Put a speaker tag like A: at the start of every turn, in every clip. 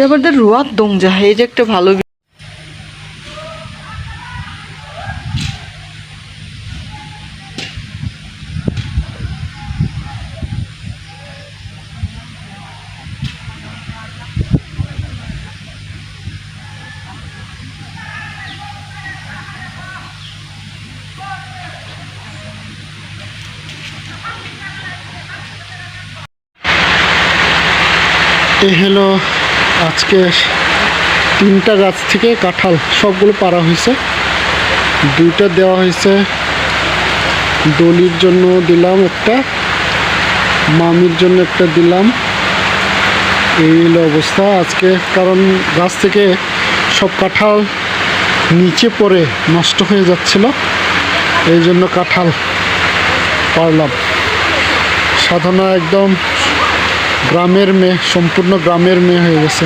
A: এবার দে রুয়াত দং যাহা এই যে একটা ভালো
B: hello আজকে তিনটা গাছ থেকে কাঁঠাল সবগুলো পাড়া হয়েছে। দুইটা দেওয়া হয়েছে। দলির জন্য দিলাম একটা, মামির জন্য একটা দিলাম। এই অবস্থা আজকে, কারণ গাছ থেকে সব কাঁঠাল নিচে পড়ে, নষ্ট হয়ে যাচ্ছিল। এই জন্য কাঁঠাল পারলাম সাধনা একদম গ্রামের মেয়ে, সম্পূর্ণ গ্রামের মেয়ে হয়ে গেছে।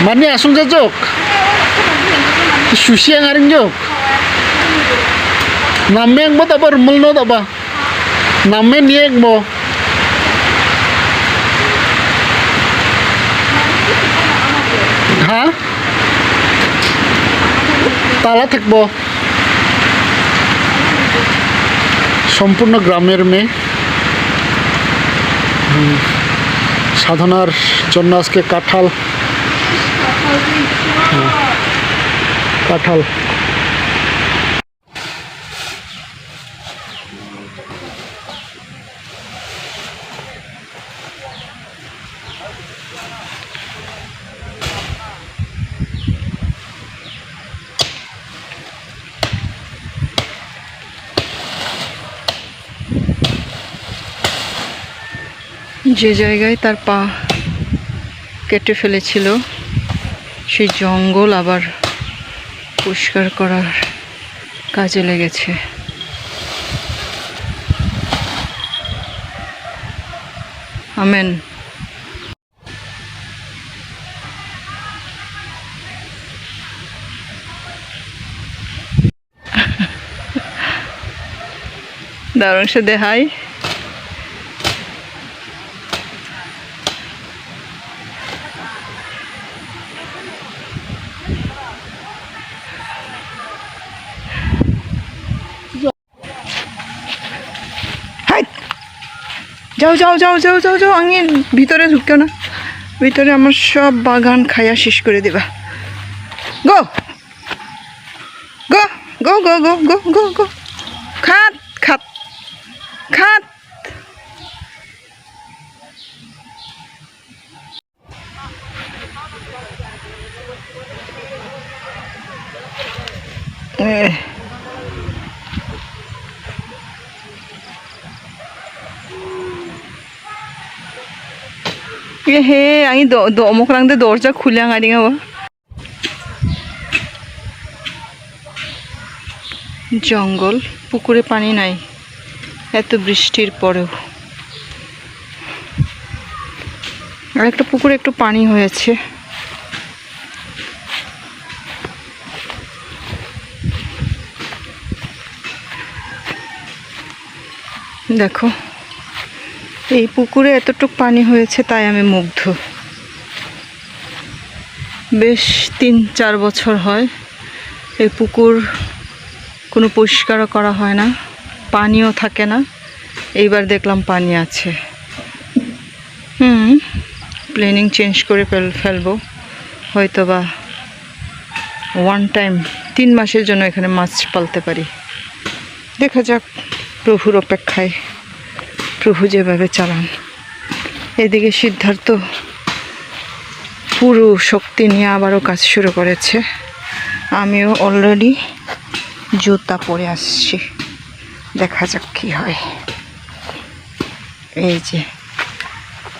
B: মানে আসুন যা যোগ? সুশিয়া ngaring যোগ? নামে ang mo taba rumal no taba namme niye হ্যাঁ তালা থাকব। সম্পূর্ণ গ্রামের মেয়ে। সাধনার জন্য আজকে কাঁঠাল। কাঁঠাল
A: যে জায়গায় তার পা কেটে ফেলেছিল, সেই জঙ্গল আবার পরিষ্কার করার কাজে লেগেছে। আমেন। দারুণ সে দেখায় যাও যাও যাও যাও যাও যাও আমি ভিতরে ঢুকেও না। ভিতরে আমার সব বাগান খাইয়া শেষ করে দেবা। গো! গো গো গো গো গো গো গো। খাত খাত খাত এ এ হে আমি অমুক রাংতে দরজা খুলে আঙারি গাবো জঙ্গল পুকুরে পানি নাই। এত বৃষ্টির পরেও আর একটা পুকুরে একটু পানি হয়েছে। দেখো। এই পুকুরে এতটুক পানি হয়েছে, তাই আমি মুগ্ধ। বেশ তিন, চার বছর হয়, এই পুকুর কোনো পরিষ্কারও করা হয় না, পানিও থাকে না। এইবার দেখলাম পানি আছে। হুম প্লেনিং চেঞ্জ করে ফেল, ফেলব। হয়তো বা ওয়ান টাইম তিন মাসের জন্য এখানে মাছ পালতে পারি। দেখা যাক, প্রভুর অপেক্ষায়। প্রভু যেভাবে চালান। এদিকে সিদ্ধার্থ পুরো শক্তি নিয়ে আবারও কাজ শুরু করেছে। আমিও অলরেডি জুতা পরে আসছি। দেখা যাক কি হয়। এই যে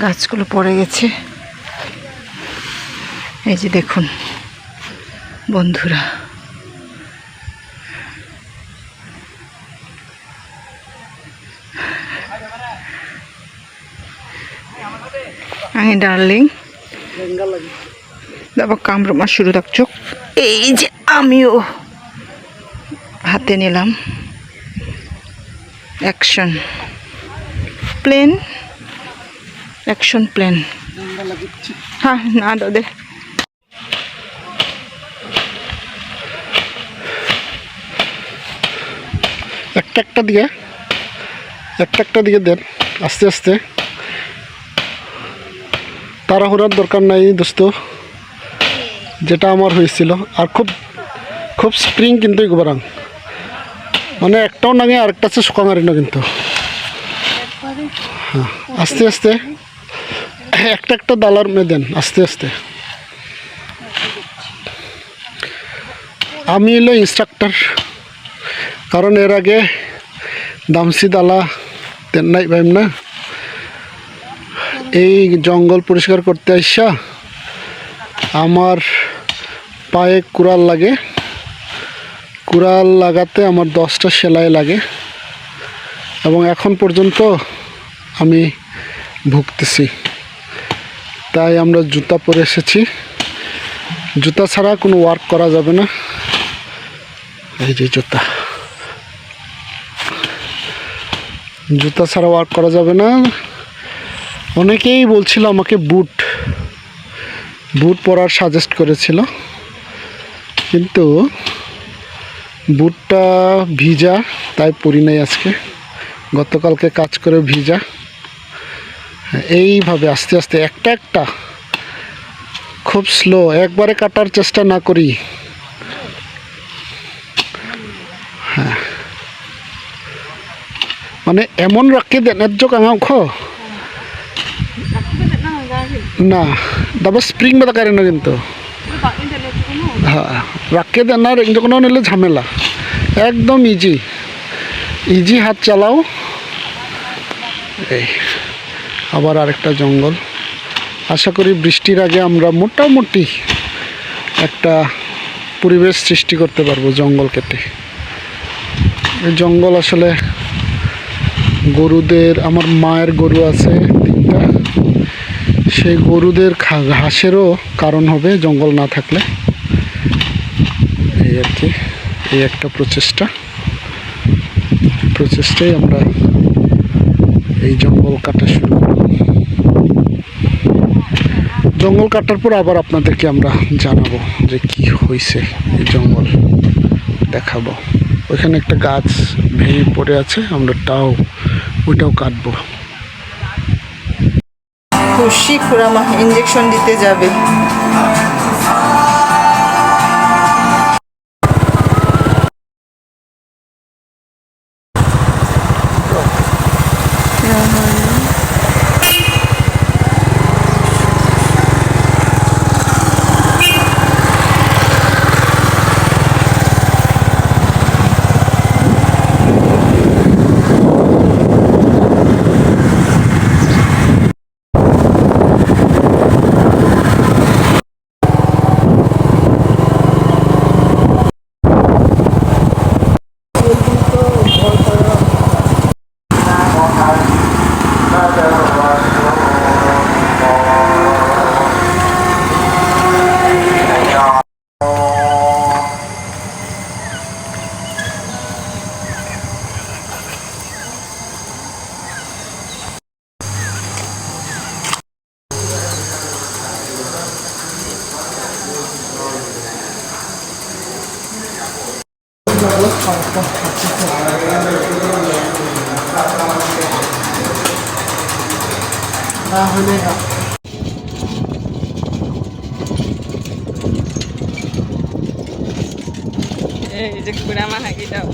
A: গাছগুলো পড়ে গেছে। এই যে দেখুন বন্ধুরা। আমি ডার্লিং। তারপর কামড় শুরু থাকছো এই যে আমিও। হাতে নিলাম। অ্যাকশন প্লেন অ্যাকশন প্লেন হ্যাঁ না দে।
B: একটা একটা দিকে একটা একটা দিকে দেন। আস্তে আস্তে। তাড়াহুড়ার দরকার নাই দোস্ত। যেটা আমার হয়েছিল। আর খুব খুব স্প্রিং কিন্তু গোবরাং। মানে একটাও নাগে আরেকটা আছে শুকা মারি না কিন্তু হ্যাঁ আস্তে আস্তে। একটা একটা দালার মে দেন আস্তে আস্তে। আমি এলো ইনস্ট্রাক্টর কারণ এর আগে দামসি দালা তেন্নাই পাইম না? এই জঙ্গল পরিষ্কার করতে আইসা আমার পায়ে কুড়াল লাগে। কুড়াল লাগাতে আমার দশটা সেলাই লাগে এবং এখন পর্যন্ত আমি ভুগতেছি। তাই আমরা জুতা পরে এসেছি। জুতা ছাড়া কোনো ওয়ার্ক করা যাবে না। এই যে জুতা। জুতা ছাড়া ওয়ার্ক করা যাবে না। অনেকেই বলছিল আমাকে বুট বুট পরার সাজেস্ট করেছিল। কিন্তু বুটটা ভিজা, তাই পরি নাই আজকে। গতকালকে কাজ করে ভিজা। এইভাবে আস্তে আস্তে একটা একটা খুব স্লো একবারে কাটার চেষ্টা না করি। হ্যাঁ। মানে এমন রাখে দেন, এর যোগ খ না, তারপর স্প্রিং বাতা কারে না কিন্তু। হ্যাঁ রাখে দেন আর যখন নিলে ঝামেলা। একদম ইজি ইজি হাত চালাও। এই, আবার আরেকটা জঙ্গল। আশা করি বৃষ্টির আগে আমরা মোটামুটি একটা পরিবেশ সৃষ্টি করতে পারব জঙ্গল কেটে। এই জঙ্গল আসলে গরুদের, আমার মায়ের গরু আছে তিনটা। সেই গরুদের ঘাসেরও কারণ হবে জঙ্গল না থাকলে। এই আর কি, এই একটা প্রচেষ্টা। প্রচেষ্টাই আমরা এই জঙ্গল কাটা শুরু জঙ্গল কাটার পর আবার আপনাদেরকে আমরা জানাব যে কি হয়েছে এই জঙ্গল দেখাবো। ওইখানে একটা গাছ ভেঙে পড়ে আছে, আমরা তাও ওইটাও কাটবো।
A: খুশি খুরামা ইঞ্জেকশন দিতে যাবে। এই যে খুড়ামা হাগি দাও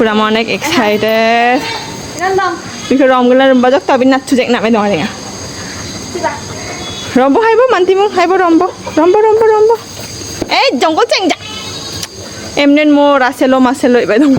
A: খুড়ামা অনেক এক্সাইটেড বিকজ রমগুলার বাজক তবে নাচু জেক নামে দেওয়া দেয়া রম্ব খাইব মান্তিমু খাইব রম্ব রম্ব রম্ব রম্ব এই জঙ্গল চেং যা এমনি মোৰ আছে লো মাছে লৈ বাইদেউ